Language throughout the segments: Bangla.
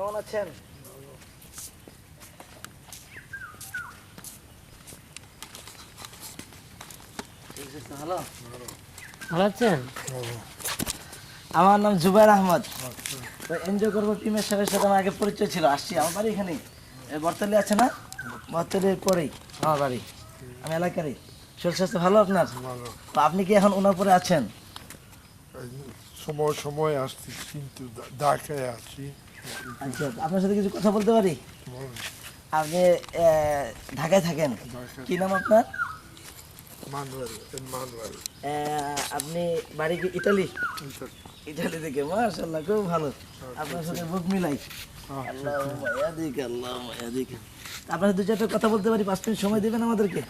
কেমন আছেন? ভালো? ভালো আছেন? আমার নাম জুবাইর আহমদ। এনজয় করব টিমের সাথে সাথে আমার আগে পরিচয় ছিল আসছি। আমার বাড়ি এখানে। বর্তলি আছে না? বর্তলির পরেই। আমার বাড়ি। আমি এলাকারই। শরীর স্বাস্থ্য ভালো আপনার? তো আপনি কি এখন ওনার পরে আছেন সময় সময় আসছি কিন্তু ঢাকায় আছি। আচ্ছা আপনার সাথে কিছু কথা বলতে পারি? আপনি ঢাকায় থাকেন। কি নাম আপনার? আপনি বাড়ি কি ইটালি? ইটালি। থেকে মাশাল্লাহ খুব ভালো। আপনার সাথে বুক মিলাই। আল্লাহ মায়াদিক আল্লাহ মায়াদিক আপনার দু চারটা কথা বলতে পারি পাঁচ মিনিট সময় দেবেন আমাদেরকে?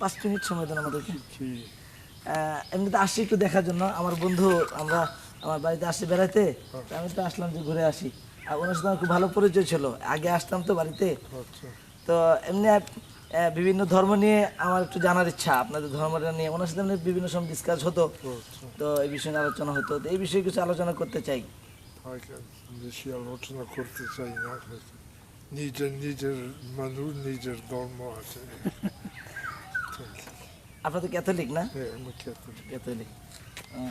পাঁচ মিনিট সময় দেন আমাদেরকে। এমনিতে আসছি একটু দেখার জন্য। আমার বন্ধু আমরা আমার বাড়িতে আসছি বেড়াতে আমি তো আসলাম যে ঘুরে আসি। আর ওনার সাথে আমার খুব ভালো পরিচয় ছিল। আগে আসতাম তো বাড়িতে। আচ্ছা। তো এমনি বিভিন্ন ধর্ম নিয়ে আমার একটু জানার ইচ্ছা। আপনাদের ধর্মটা নিয়ে ওনার সাথে বিভিন্ন সময় ডিসকাস হতো। আচ্ছা। তো এই বিষয়ে আলোচনা হতো। তো এই বিষয়ে কিছু আলোচনা করতে চাই। থাকে বেশি আলোচনা করতে চাই না। নিজের নিজের মানুষ নিজের ধর্ম আছে। আপনার তো ক্যাথলিক না? হ্যাঁ ক্যাথলিক। ক্যাথলিক।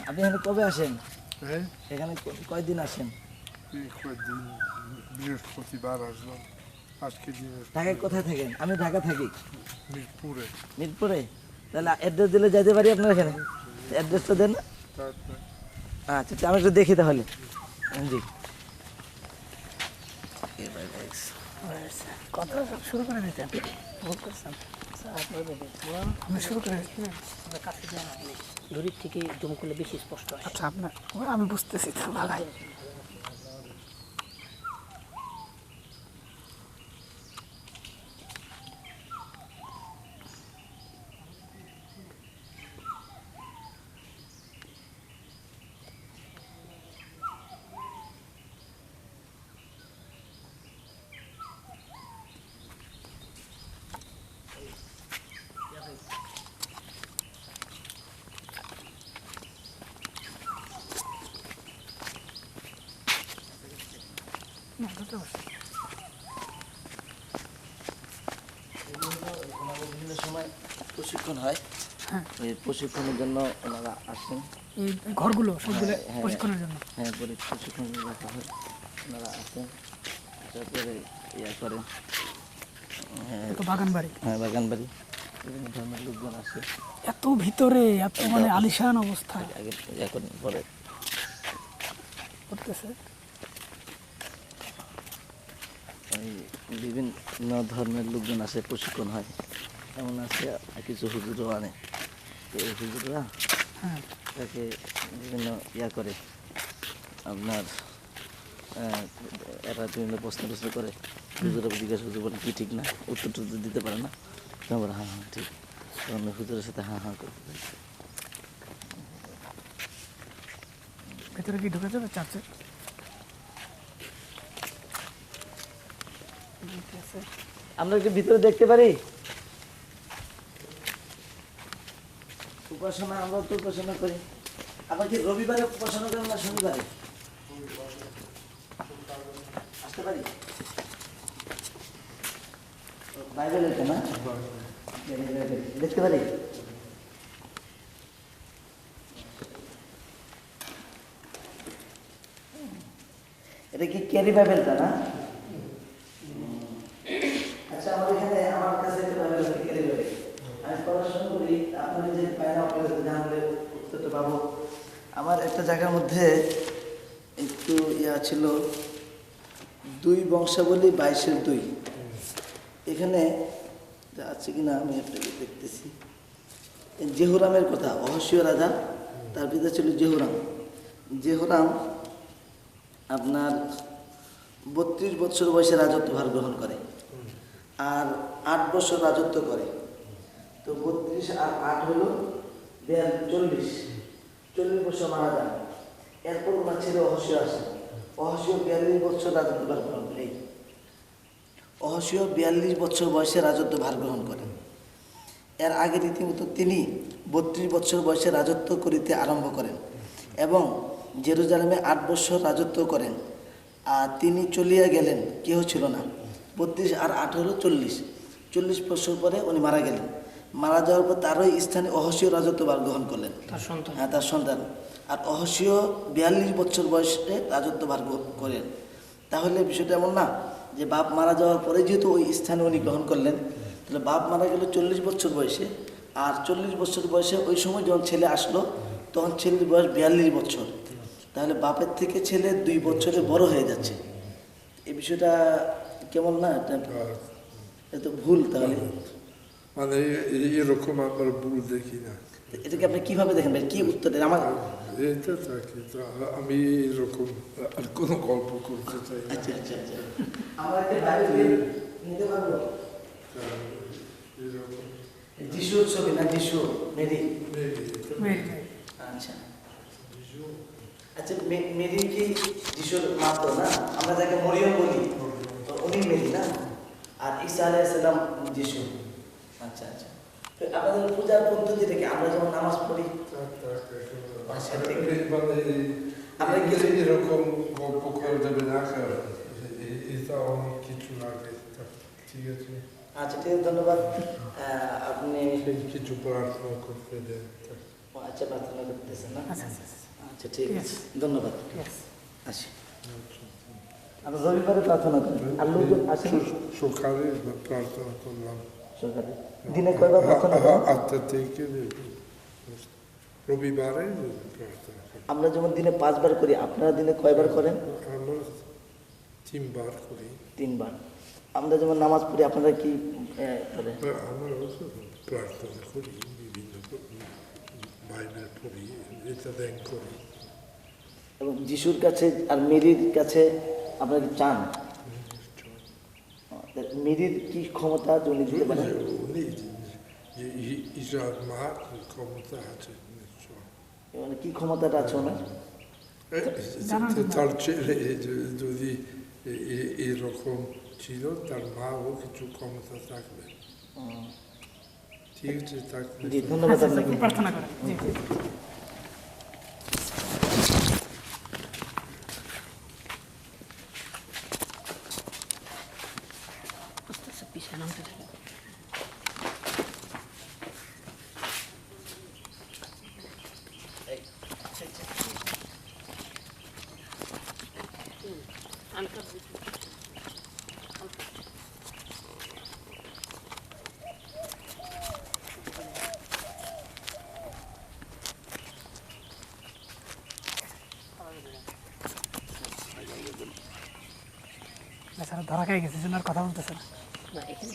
আপনি এখানে কবে আসেন? হ্যাঁ? এখানে কয়দিন আসেন? বৃহস্পতিবার আসলাম। আজকে ঢাকায় কোথায় থাকেন? আমি ঢাকা থাকি। মিরপুরে। মিরপুরে? তাহলে অ্যাড্রেস দিলে যেতে পারি আপনার এখানে? অ্যাড্রেসটা দেন না? আচ্ছা আমি একটু দেখি তাহলে। জি। কথা শুরু করে দিতেন? আমি শুরু করে কাছে দূরের থেকে জুম করলে বেশি স্পষ্ট আচ্ছা আপনার আমি বুঝতেছি তো ভালাই ওনাদের বিভিন্ন সময় প্রশিক্ষণ হয়। ওই প্রশিক্ষণের জন্য ওনারা আসেন। এই ঘরগুলো সবগুলো হ্যাঁ। প্রশিক্ষণের জন্য? হ্যাঁ পরে প্রশিক্ষণ রাখা হয়। ওনারা আসেন তারপরে ইয়া করেন। হ্যাঁ। বাগান বাড়ি। হ্যাঁ বাগান বাড়ি। বিভিন্ন ধর্মের লোকজন আসে। এত ভিতরে এত মানে আলিশান অবস্থা। পরে। করতেছে। ওই বিভিন্ন ধর্মের লোকজন আসে প্রশিক্ষণ হয়। এমন আছে আর কিছু হুজুরও আনে। তো এই হুজুররা হ্যাঁ। তাকে বিভিন্ন ইয়া করে। আপনার এরা বিভিন্ন প্রশ্ন প্রশ্ন করে। হুজুরা জিজ্ঞাসা হুজুর বলে কি ঠিক না? উত্তর টুত্তর দিতে পারে না। তখন বলে হ্যাঁ হ্যাঁ ঠিক। তখন হুজুরের সাথে হ্যাঁ হ্যাঁ করতে। ভেতরে কি ঢুকে যাবে চার্চে আমরা কি ভিতরে দেখতে পারি? উপাসনা, আমরা তো উপাসনা করি। আবার কি রবিবারে উপাসনা করেন না শনিবারে? আসতে পারি? না? দেখতে পারি? এটা কি ক্যারি বাইবেলটা না আচ্ছা আমার এখানে আমার কাছে একটা বাইবেল আছে ক্যারি বাইবেল আমি পড়াশোনা করি আপনার যে পায় না আপনার কাছে জানলে উত্তরটা পাবো আমার একটা জায়গার মধ্যে একটু ইয়া ছিল দুই বংশাবলী বাইশের দুই। এখানে আছে কিনা আমি আপনাকে দেখতেছি। জেহুরামের কথা অহসীয় রাজা তার পিতা ছিল জেহুরাম। জেহুরাম আপনার বত্রিশ বছর বয়সে রাজত্বভার গ্রহণ করে আর আট বছর রাজত্ব করে। তো বত্রিশ আর আট হলো চল্লিশ। চল্লিশ বছর মারা যান। এরপর ওনার ছেলে অহসীয় আসে অহসীয় বিয়াল্লিশ বছর রাজত্বভার গ্রহণ করে। অহসীয় বিয়াল্লিশ বছর বয়সে রাজত্ব ভার গ্রহণ করেন। এর আগে রীতিমতো তিনি বত্রিশ বছর বয়সে রাজত্ব করিতে আরম্ভ করেন এবং জেরুজালেমে আট বছর রাজত্ব করেন। আর তিনি চলিয়া গেলেন কেউ ছিল না। বত্রিশ আর আঠেরো, চল্লিশ। চল্লিশ বছর পরে উনি মারা গেলেন। মারা যাওয়ার পর তারই স্থানে অহসীয় রাজত্বভার গ্রহণ করলেন। তার সন্তান। হ্যাঁ তার সন্তান। আর অহসীয় বিয়াল্লিশ বছর বয়সে রাজত্বভার গ্র- করেন। তাহলে বিষয়টা এমন না যে বাপ মারা যাওয়ার পরে যেহেতু ওই স্থানে উনি গ্রহণ করলেন তাহলে বাপ মারা গেল চল্লিশ বছর বয়সে। আর চল্লিশ বছর বয়সে ওই সময় যখন ছেলে আসলো তখন ছেলের বয়স বিয়াল্লিশ বছর। তাহলে বাপের থেকে ছেলে দুই বছরে বড় হয়ে যাচ্ছে। এই বিষয়টা কেমন না? এটা ভুল তাহলে। মানে এরকম আমরা ভুল দেখি না। এটাকে আপনি কীভাবে দেখেন ভাই? কি উত্তর দেন? আমার এটা থাকি তো আমি এরকম আর কোনো গল্প করতে চাই আচ্ছা আচ্ছা আচ্ছা। আমার নিতে পারব? ছবি না যিশু? মেরি। maybe আচ্ছা। আচ্ছা মেরি কি যিশুর মা তো না? আমরা যাকে মরিয়ম বলি উনি মেরি না? আর ঈসা আলাইসাল্লাম যিশু। আচ্ছা আচ্ছা। তো আপনাদের পূজার পদ্ধতিটা কি আমরা যেমন নামাজ পড়ি ঠিক আছে। আমরা কিছু- এরকম গল্প করে দেবে না এটা অনেক কিছু লাগে ঠিক আছে। আচ্ছা ঠিক আছে ধন্যবাদ। আপনি কিছু প্রার্থনা করতে দেন ও, আচ্ছা প্রার্থনা করতেছেন না? আচ্ছা আচ্ছা আচ্ছা। আচ্ছা ঠিক আছে। ধন্যবাদ। আচ্ছা আমরা রবিবারে প্রার্থনা করি আর আসেন। সকালে প্রার্থনা করলাম। সকালে দিনে কয়বার থেকে রবিবারে আমরা যেমন দিনে পাঁচবার করি আপনারা দিনে কয়বার করেন? তিনবার করি। তিনবার। আমরা যেমন নামাজ পড়ি আপনারা কি করেন? আমরা প্রার্থনা করি বিভিন্ন বাইবেল পড়ি এটা দেন করি। এবং যিশুর কাছে আর মেরির কাছে আপনারা কি চান? মেরির কি ক্ষমতা উনি দিতে পারেন? উনি মা ক্ষমতা আছে মানে কি ক্ষমতাটা আছে ওনার? তার ছেলে যদি এ- এ- এরকম ছিল তার মাও কিছু ক্ষমতা থাকবে। ঠিক আছে থাকবে ধন্যবাদ আচ্ছা, আপনাকে। প্রার্থনা করেন জি জি। আস্তে আস্তে পিছিয়ে নামতে থাকেন। বেচারা ধরা খেয়ে গেছে জন্য আর কথা বলতেছে না। না এখানে